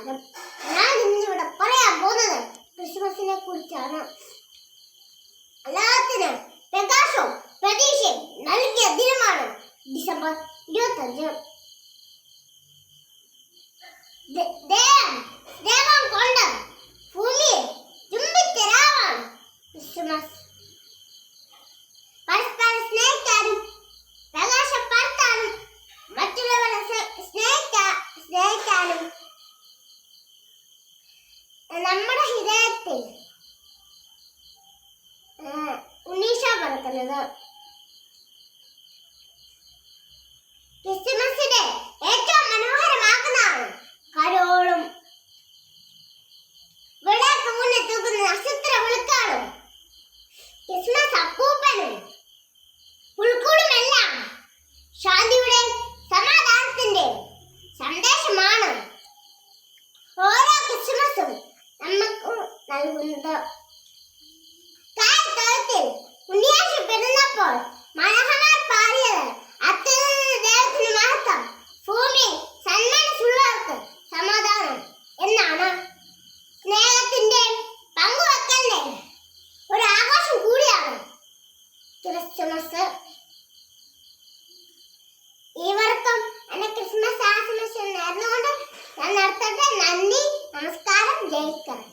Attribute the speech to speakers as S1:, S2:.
S1: നമസ്കാരം ഞാൻ ഇന്നിവിടെ പറയാൻ പോകുന്നത് ക്രിസ്മസിനെ കുറിച്ചാണ്. എല്ലാത്തിനും പ്രകാശവും പ്രതീക്ഷയും നൽകിയ ദിനമാണ് ഡിസംബർ ഇരുപത്തഞ്ച്. ദേ- നമ്മുടെ ഹൃദയത്തിൽ ഉണ്ണീഷ പറക്കുന്നത് ക്രിസ്മസിനെ നൽകുന്നത് ഭൂമി എന്നാണ്. സ്നേഹത്തിന്റെ ഒരു ക്രിസ്മസ്. ക്രിസ്മസ് ആശംസ നേർന്നുകൊണ്ട് ഞാൻ നടത്തട്ടെ നന്ദി നമസ്കാരം ജയിക്കണം